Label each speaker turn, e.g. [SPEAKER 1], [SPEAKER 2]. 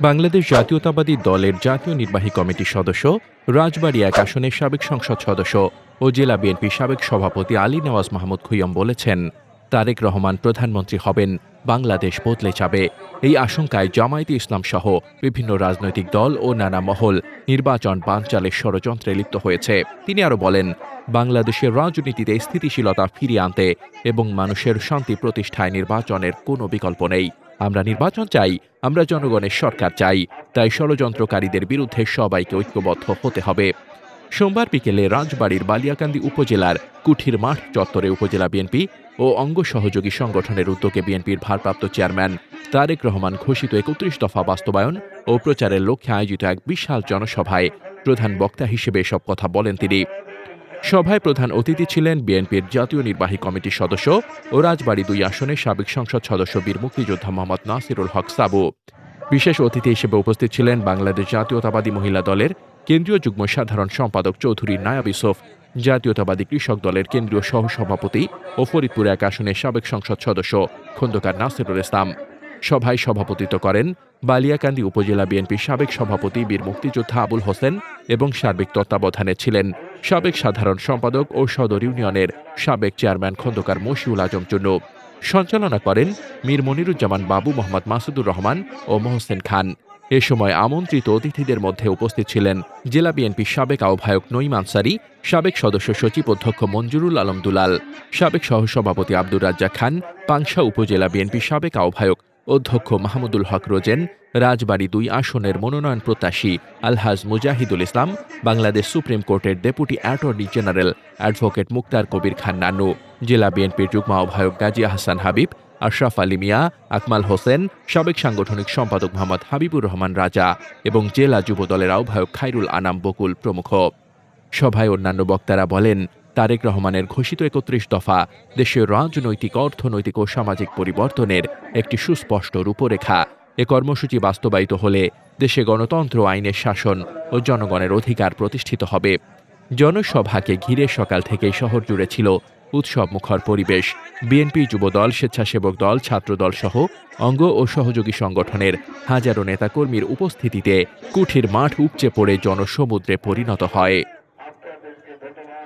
[SPEAKER 1] বাংলাদেশ জাতীয়তাবাদী দলের জাতীয় নির্বাহী কমিটির সদস্য, রাজবাড়ী এক আসনের সাবেক সংসদ সদস্য ও জেলা বিএনপির সাবেক সভাপতি আলী নওয়াজ মাহমুদ খুইয়ম বলেছেন, তারেক রহমান প্রধানমন্ত্রী হবেন, বাংলাদেশ বদলে যাবে। এই আশঙ্কায় জামায়াতে ইসলাম সহ বিভিন্ন রাজনৈতিক দল ও নানা মহল নির্বাচন বানচালের ষড়যন্ত্রে লিপ্ত হয়েছে। তিনি আরও বলেন, বাংলাদেশের রাজনীতিতে স্থিতিশীলতা ফিরিয়ে আনতে এবং মানুষের শান্তি প্রতিষ্ঠায় নির্বাচনের কোনো বিকল্প নেই। আমরা নির্বাচন চাই, আমরা জনগণের সরকার চাই, তাই ষড়যন্ত্রকারীদের বিরুদ্ধে সবাইকে ঐক্যবদ্ধ হতে হবে। সোমবার বিকেলে রাজবাড়ীর বালিয়াকান্দি উপজেলার কুঠির মাঠ চত্বরে উপজেলা বিএনপি ও অঙ্গ সহযোগী সংগঠনের উদ্যোগে বিএনপির ভারপ্রাপ্ত চেয়ারম্যান তারেক রহমান ঘোষিত একত্রিশ দফা বাস্তবায়ন ও প্রচারের লক্ষ্যে আয়োজিত এক বিশাল জনসভায় প্রধান বক্তা হিসেবে এসব কথা বলেন তিনি। সভায় প্রধান অতিথি ছিলেন বিএনপির জাতীয় নির্বাহী কমিটির সদস্য ও রাজবাড়ী দুই আসনের সাবেক সংসদ সদস্য বীর মুক্তিযোদ্ধা মোহাম্মদ নাসিরুল হক সাবু। বিশেষ অতিথি হিসেবে উপস্থিত ছিলেন বাংলাদেশ জাতীয়তাবাদী মহিলা দলের কেন্দ্রীয় যুগ্ম সাধারণ সম্পাদক চৌধুরী নায়াব ইউসুফ, জাতীয়তাবাদী কৃষক দলের কেন্দ্রীয় সহসভাপতি ও ফরিদপুর এক আসনের সাবেক সংসদ সদস্য খন্দকার নাসিরুল ইসলাম। সভায় সভাপতিত্ব করেন বালিয়াকান্দি উপজেলা বিএনপির সাবেক সভাপতি বীর মুক্তিযোদ্ধা আবুল হোসেন এবং সার্বিক তত্ত্বাবধানে ছিলেন সাবেক সাধারণ সম্পাদক ও সদর ইউনিয়নের সাবেক চেয়ারম্যান খন্দকার মশিউল আজম চুন্নু। সঞ্চালনা করেন মীর মনিরুজ্জামান বাবু মোহাম্মদ মাসুদুর রহমান ও মোহসেন খান। এ সময় আমন্ত্রিত অতিথিদের মধ্যে উপস্থিত ছিলেন জেলা বিএনপির সাবেক আহ্বায়ক নঈম আনসারি, সাবেক সদস্য সচিব অধ্যক্ষ মঞ্জুরুল আলম দুলাল, সাবেক সহসভাপতি আব্দুর রাজ্জাক খান, পাংশা উপজেলা বিএনপির সাবেক আহ্বায়ক অধ্যক্ষ মাহমুদুল হক রোজেন, রাজবাড়ী দুই আসনের মনোনয়ন প্রত্যাশী আলহাজ মুজাহিদুল ইসলাম, বাংলাদেশ সুপ্রিম কোর্টের deputy attorney general advocate Muktar Kabir Khan Nanu, জেলা বিএনপির যুগ্ম আহ্বায়ক গাজী আহসান হাবিব, আশরাফ আলী মিয়া, আকমাল হোসেন, সাবেক সাংগঠনিক সম্পাদক মোহাম্মদ হাবিবুর রহমান রাজা এবং জেলা যুব দলের আহ্বায়ক খাইরুল আনাম বকুল প্রমুখ। সভায় অন্যান্য বক্তারা বলেন তারেক রহমানের ঘোষিত একত্রিশ দফা দেশের রাজনৈতিক, অর্থনৈতিক ও সামাজিক পরিবর্তনের একটি সুস্পষ্ট রূপরেখা। এ কর্মসূচি বাস্তবায়িত হলে দেশে গণতন্ত্র, আইনের শাসন ও জনগণের অধিকার প্রতিষ্ঠিত হবে। জনসভাকে ঘিরে সকাল থেকেই শহর জুড়ে ছিল উৎসব মুখর পরিবেশ। বিএনপি যুবদল, স্বেচ্ছাসেবক দল, ছাত্রদল সহ অঙ্গ ও সহযোগী সংগঠনের হাজারো নেতাকর্মীর উপস্থিতিতে কুঠির মাঠ উপচে পড়ে জনসমুদ্রে পরিণত হয়।